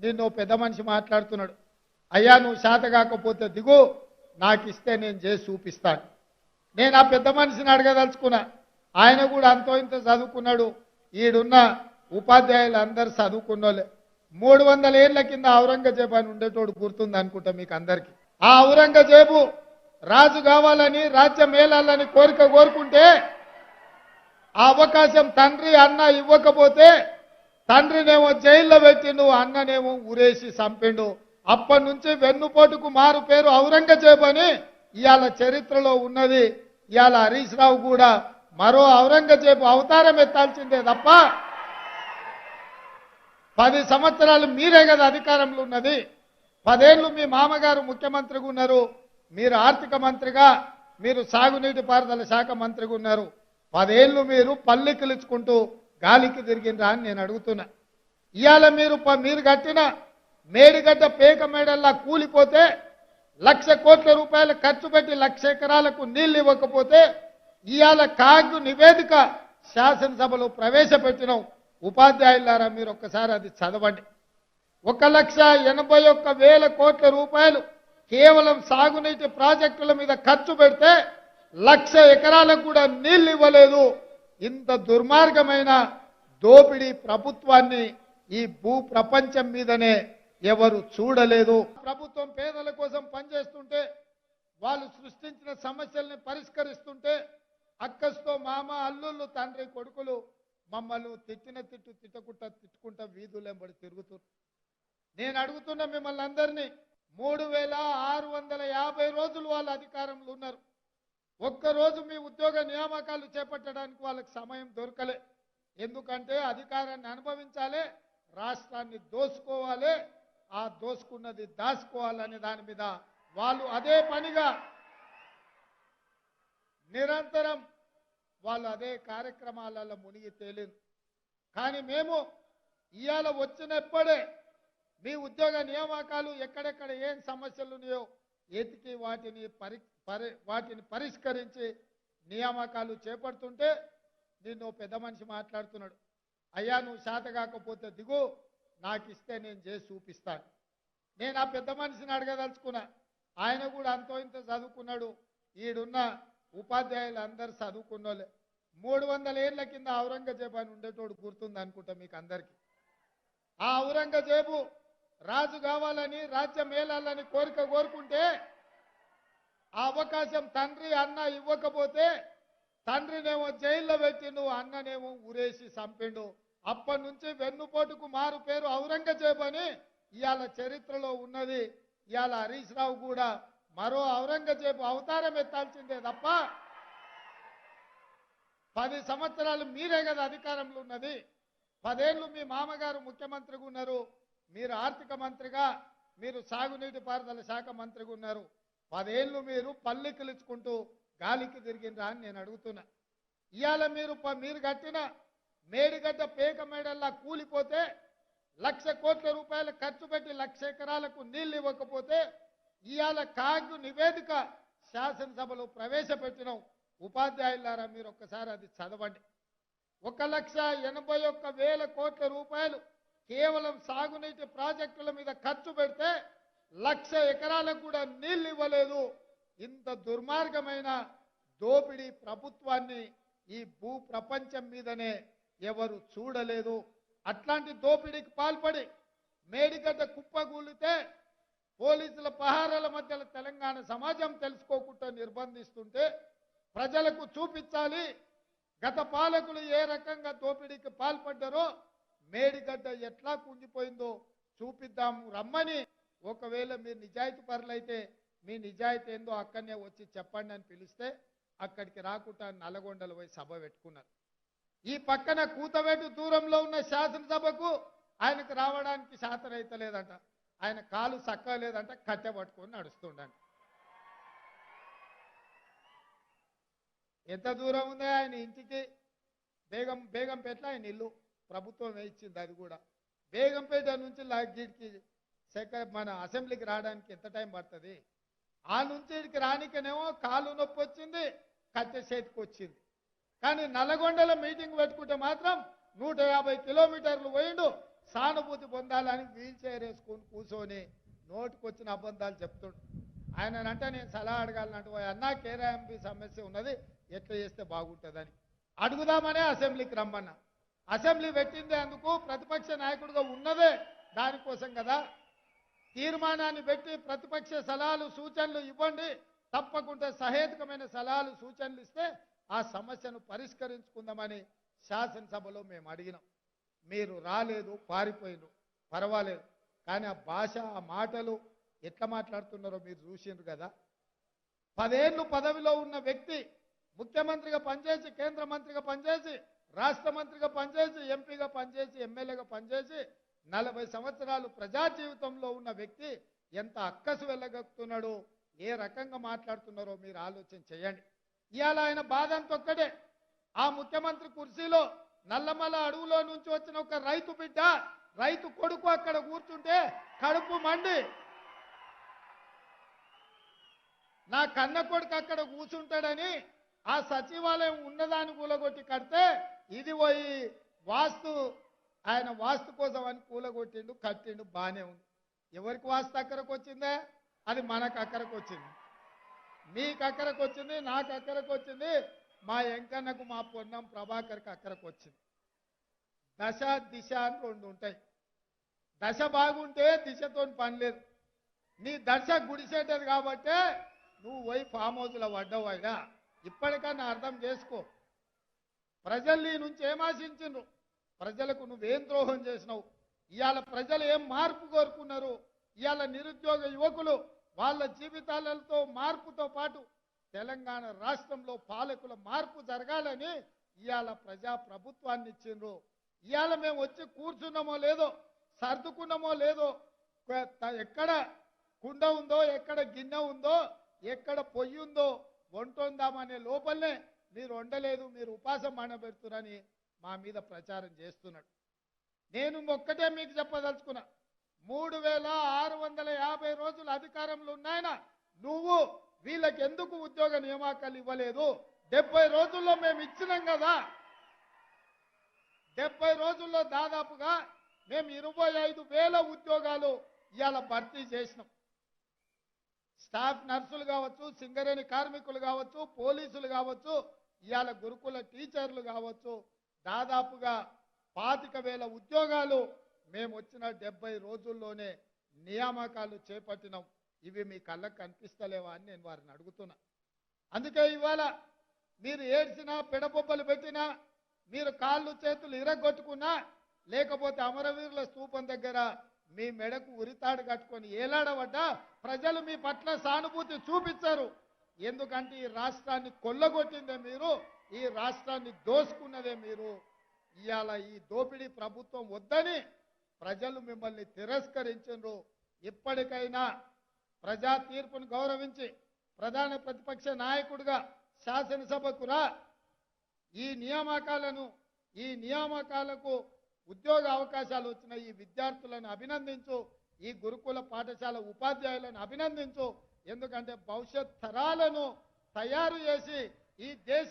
నిన్ను పెద్ద మనిషి మాట్లాడుతున్నాడు. అయ్యా నువ్వు శాత కాకపోతే దిగు నాకు ఇస్తే నేను చేసి చూపిస్తాను. నేను ఆ పెద్ద మనిషిని అడగదలుచుకున్నా. ఆయన కూడా అంతో ఇంత చదువుకున్నాడు. ఈడున్న ఉపాధ్యాయులు అందరు చదువుకున్నోళ్ళే. మూడు వందల ఏళ్ళ కింద ఔరంగజేబు అని ఉండేటోడు గుర్తుంది అనుకుంటా మీకు అందరికి ఆ ఔరంగజేబు రాజు కావాలని రాజ్యం మేలాలని కోరిక కోరుకుంటే ఆ అవకాశం తండ్రి అన్న ఇవ్వకపోతే తండ్రినేమో జైల్లో పెట్టిండు అన్ననేమో ఊరేసి చంపిండు. అప్పటి నుంచి వెన్నుపోటుకు మారు పేరు ఔరంగజేబు అని ఇవాళ చరిత్రలో ఉన్నది. ఇవాళ హరీష్ రావు కూడా మరో ఔరంగజేబు అవతారం ఎత్తాల్సిందే తప్ప పది సంవత్సరాలు మీరే కదా అధికారంలో ఉన్నది. పదేళ్ళు మీ మామగారు ముఖ్యమంత్రిగా ఉన్నారు. మీరు ఆర్థిక మంత్రిగా మీరు సాగునీటి పారుదల శాఖ మంత్రిగా ఉన్నారు. పదేళ్ళు మీరు పల్లెకిలుచుకుంటూ గాలికి తిరిగినరా అని నేను అడుగుతున్నా. ఇవాళ మీరు మీరు కట్టిన మేడిగడ్డ పేక మేడల్లా కూలిపోతే లక్ష కోట్ల రూపాయలు ఖర్చు పెట్టి లక్ష ఎకరాలకు నీళ్ళు ఇవ్వకపోతే ఇవాళ కాగు నివేదిక శాసనసభలో ప్రవేశపెట్టినాం. ఉపాధ్యాయులారా మీరు ఒక్కసారి అది చదవండి. ఒక లక్ష ఎనభై ఒక్క వేల కోట్ల రూపాయలు కేవలం సాగునీటి ప్రాజెక్టుల మీద ఖర్చు పెడితే లక్ష ఎకరాలకు కూడా నీళ్ళు ఇవ్వలేదు. ఇంత దుర్మార్గమైన దోపిడీ ప్రభుత్వాన్ని ఈ భూ ప్రపంచం మీదనే ఎవరు చూడలేదు. ప్రభుత్వం పేదల కోసం పనిచేస్తుంటే వాళ్ళు సృష్టించిన సమస్యల్ని పరిష్కరిస్తుంటే అక్కస్తో మామ అల్లుళ్ళు తండ్రి కొడుకులు మమ్మల్ని తిట్టిన తిట్టు తిట్టకుండా తిట్టుకుంటా వీధులెంబడి తిరుగుతున్నారు నేను అడుగుతున్న మిమ్మల్ని అందరినీ మూడు వేల ఆరు వందల యాభై రోజులు వాళ్ళ అధికారంలో ఉన్నారు. ఒక్కరోజు మీ ఉద్యోగ నియామకాలు చేపట్టడానికి వాళ్ళకి సమయం దొరకలే. ఎందుకంటే అధికారాన్ని అనుభవించాలి రాష్ట్రాన్ని దోసుకోవాలి ఆ దోసుకున్నది దాచుకోవాలనే దాని మీద వాళ్ళు అదే పనిగా నిరంతరం వాళ్ళు అదే కార్యక్రమాలలో మునిగి తేలింది. కానీ మేము ఇవాళ వచ్చినప్పుడే మీ ఉద్యోగ నియామకాలు ఎక్కడెక్కడ ఏం సమస్యలు ఉన్నాయో ఎతికి వాటిని పరి పరి వాటిని పరిష్కరించి నియామకాలు చేపడుతుంటే నిన్ను పెద్ద మనిషి మాట్లాడుతున్నాడు. అయ్యా నువ్వు శాత కాకపోతే దిగు నాకు ఇస్తే నేను చేసి చూపిస్తాను. నేను ఆ పెద్ద మనిషిని అడగదలుచుకున్నా. ఆయన కూడా అంతో ఇంత చదువుకున్నాడు. ఈడున్న ఉపాధ్యాయులు అందరు చదువుకున్నోళ్ళే. మూడు వందల ఏళ్ళ కింద ఔరంగజేబు అని ఉండేటోడు గుర్తుంది అనుకుంటా మీకు అందరికీ. ఆ ఔరంగజేబు రాజు కావాలని రాజ్యం మేలాలని కోరిక కోరుకుంటే ఆ అవకాశం తండ్రి అన్న ఇవ్వకపోతే తండ్రినేమో జైల్లో పెట్టిండు అన్ననేమో ఊరేసి చంపిండు. అప్పటి నుంచి వెన్నుపోటుకు మారు పేరు ఔరంగజేబు అని ఇవాళ చరిత్రలో ఉన్నది. ఇవాళ హరీష్ రావు కూడా మరో ఔరంగజేబు అవతారం ఎత్తాల్సిందే తప్ప పది సంవత్సరాలు మీరే కదా అధికారంలో ఉన్నది. పదేళ్ళు మీ మామగారు ముఖ్యమంత్రిగా ఉన్నారు. మీరు ఆర్థిక మంత్రిగా మీరు సాగునీటి పారుదల శాఖ మంత్రిగా ఉన్నారు. పదేళ్ళు మీరు పల్లెకిలుచుకుంటూ గాలికి తిరిగినరా అని నేను అడుగుతున్నా. ఇవాళ మీరు మీరు కట్టిన మేడిగడ్డ పేక మేడల్లా కూలిపోతే లక్ష కోట్ల రూపాయలు ఖర్చు పెట్టి లక్ష ఎకరాలకు నీళ్ళు ఇవ్వకపోతే ఇవాళ కాగు నివేదిక శాసనసభలో ప్రవేశపెట్టినాం. ఉపాధ్యాయులారా మీరు ఒక్కసారి అది చదవండి. ఒక లక్ష ఎనభై ఒక్క వేల కోట్ల రూపాయలు కేవలం సాగునీటి ప్రాజెక్టుల మీద ఖర్చు పెడితే లక్ష ఎకరాలకు కూడా నీళ్ళు ఇవ్వలేదు. ఇంత దుర్మార్గమైన దోపిడీ ప్రభుత్వాన్ని ఈ భూ ప్రపంచం మీదనే ఎవరు చూడలేదు. అట్లాంటి దోపిడీకి పాల్పడి మేడిగడ్డ కుప్పగూలితే పోలీసుల పహారాల మధ్యలో తెలంగాణ సమాజం తెలుసుకోకుండా నిర్బంధిస్తుంటే ప్రజలకు చూపించాలి గత పాలకులు ఏ రకంగా దోపిడీకి పాల్పడ్డారో మేడిగడ్డ ఎట్లా కుంగిపోయిందో చూపిద్దాం రమ్మని ఒకవేళ మీరు నిజాయితీ పరులైతే మీ నిజాయితీ ఏందో అక్కడనే వచ్చి చెప్పండి అని పిలిస్తే అక్కడికి రాకుండా నల్లగొండలు పోయి సభ పెట్టుకున్నారు. ఈ పక్కన కూతవేటు దూరంలో ఉన్న శాసనసభకు ఆయనకు రావడానికి శాతరైతలేదంట ఆయన కాలు సక్కలేదంట లేదంట కట్టె పట్టుకొని నడుస్తుండంట. ఎంత దూరం ఉంది ఆయన ఇంటికి? బేగం బేగంపేట ఆయన ఇల్లు. ప్రభుత్వం వేయించింది అది కూడా. బేగంపేట నుంచి లాగిడికి సెక మన అసెంబ్లీకి రావడానికి ఎంత టైం పడుతుంది? ఆ నుంచి ఇక్కడికి రానికనేమో కాలు నొప్పి వచ్చింది కత్తి చేతికి వచ్చింది. కానీ నల్లగొండలో మీటింగ్ పెట్టుకుంటే మాత్రం నూట యాభై కిలోమీటర్లు పోయిండు సానుభూతి పొందాలని వీల్ చైర్ వేసుకొని కూర్చొని నోటికొచ్చిన అబద్ధాలు చెప్తుండు. ఆయన అంటే నేను సలహా అడగాలన్నట్టు "ఓయ్ అన్నా కేరాఎంపీ సమస్య ఉన్నది ఎట్లా చేస్తే బాగుంటుందని. అడుగుదామనే అసెంబ్లీకి రమ్మన్నా. అసెంబ్లీ పెట్టిందే అందుకు ప్రతిపక్ష నాయకుడిగా ఉన్నదే దానికోసం కదా తీర్మానాన్ని పెట్టి ప్రతిపక్ష సలహాలు సూచనలు ఇవ్వండి. తప్పకుండా సహేతుకమైన సలహాలు సూచనలు ఇస్తే ఆ సమస్యను పరిష్కరించుకుందామని శాసనసభలో మేము అడిగినాం. మీరు రాలేదు పారిపోయినారు పర్వాలేదు. కానీ ఆ భాష ఆ మాటలు ఎట్లా మాట్లాడుతున్నారో మీరు చూసిండ్రు కదా. పదేళ్ళు పదవిలో ఉన్న వ్యక్తి ముఖ్యమంత్రిగా పనిచేసి కేంద్ర మంత్రిగా పనిచేసి రాష్ట్ర మంత్రిగా పనిచేసి ఎంపీగా పనిచేసి ఎమ్మెల్యేగా పనిచేసి నలభై సంవత్సరాలు ప్రజా జీవితంలో ఉన్న వ్యక్తి ఎంత అక్కసు వెళ్ళగలుగుతున్నాడో ఏ రకంగా మాట్లాడుతున్నారో మీరు ఆలోచన చేయండి. ఇవాళ ఆయన బాధ అంత ఆ ముఖ్యమంత్రి కుర్చీలో నల్లమల అడవులో నుంచి వచ్చిన ఒక రైతు బిడ్డ రైతు కొడుకు అక్కడ కూర్చుంటే కడుపు మండి. నా కన్న కొడుకు అక్కడ కూర్చుంటాడని ఆ సచివాలయం ఉన్నదాన్ని కూలగొట్టి కడితే ఇది పోయి వాస్తు ఆయన వాస్తు కోసం అని కూలగొట్టిండు కట్టిండు బాగానే ఉంది. ఎవరికి వాస్తు అక్కరకు వచ్చిందే అది మనకు అక్కరకు వచ్చింది మీకు అక్కరకు వచ్చింది నాకు అక్కరకు వచ్చింది మా ఎంకన్నకు మా పొన్నం ప్రభాకర్కి అక్కరకు వచ్చింది దశ దిశ అని రెండు ఉంటాయి. దశ బాగుంటే దిశతో పని లేదు. నీ దశ గుడిసేటది కాబట్టే నువ్వు పోయి ఫామ్ హౌస్లో పడ్డావు అయినా. ఇప్పటికన్నా అర్థం చేసుకో. ప్రజలు నీ నుంచి ఏమాశించు ప్రజలకు నువ్వేం ద్రోహం చేసినావు? ఇవాళ ప్రజలు ఏం మార్పు కోరుకున్నారు? ఇవాళ నిరుద్యోగ యువకులు వాళ్ళ జీవితాలతో మార్పుతో పాటు తెలంగాణ రాష్ట్రంలో పాలకుల మార్పు జరగాలని ఇవాళ ప్రజా ప్రభుత్వాన్ని ఇచ్చిండ్రు. ఇవాళ మేము వచ్చి కూర్చున్నామో లేదో సర్దుకున్నామో లేదో ఎక్కడ కుండ ఉందో ఎక్కడ గిన్నె ఉందో ఎక్కడ పొయ్యి ఉందో వంటొందామనే లోపలనే మీరు వండలేదు మీరు ఉపాసం మానబెడుతున్నారని మా మీద ప్రచారం చేస్తున్నాడు. నేను ఒక్కటే మీకు చెప్పదలుచుకున్నా మూడు వేల ఆరు వందల యాభై రోజులు అధికారంలో ఉన్నాయన నువ్వు వీళ్ళకి ఎందుకు ఉద్యోగ నియామకాలు ఇవ్వలేదు? డెబ్బై రోజుల్లో మేము ఇచ్చినాం కదా. డెబ్బై రోజుల్లో దాదాపుగా మేము ఇరవై ఐదు వేల ఉద్యోగాలు ఇవాళ భర్తీ చేసినాం. స్టాఫ్ నర్సులు కావచ్చు సింగరేణి కార్మికులు కావచ్చు పోలీసులు కావచ్చు ఇవాళ గురుకుల టీచర్లు కావచ్చు దాదాపుగా పాతిక వేల ఉద్యోగాలు మేము వచ్చిన డెబ్బై రోజుల్లోనే నియామకాలు చేపట్టినాం. ఇవి మీ కళ్ళకు కనిపిస్తలేవా అని నేను వారిని అడుగుతున్నా. అందుకే ఇవాళ మీరు ఏడ్చినా పెడబొబ్బలు పెట్టినా మీరు కాళ్ళు చేతులు ఇరగొట్టుకున్నా లేకపోతే అమరవీరుల స్థూపం దగ్గర మీ మెడకు ఉరితాడు కట్టుకొని ఏలాడబడ్డా ప్రజలు మీ పట్ల సానుభూతి చూపించారు. ఎందుకంటే ఈ రాష్ట్రాన్ని కొల్లగొట్టిందే మీరు. ఈ రాష్ట్రాన్ని దోసుకున్నదే మీరు. ఇవాళ ఈ దోపిడీ ప్రభుత్వం వద్దని ప్రజలు మిమ్మల్ని తిరస్కరించరు ఇప్పటికైనా ప్రజా తీర్పును గౌరవించి ప్రధాన ప్రతిపక్ష నాయకుడిగా శాసనసభకు రా. ఈ నియామకాలను ఈ నియామకాలకు ఉద్యోగ అవకాశాలు వచ్చిన ఈ విద్యార్థులను అభినందించు. ఈ గురుకుల పాఠశాల ఉపాధ్యాయులను అభినందించు. ఎందుకంటే భవిష్యత్ తరాలను తయారు చేసి ఈ దేశ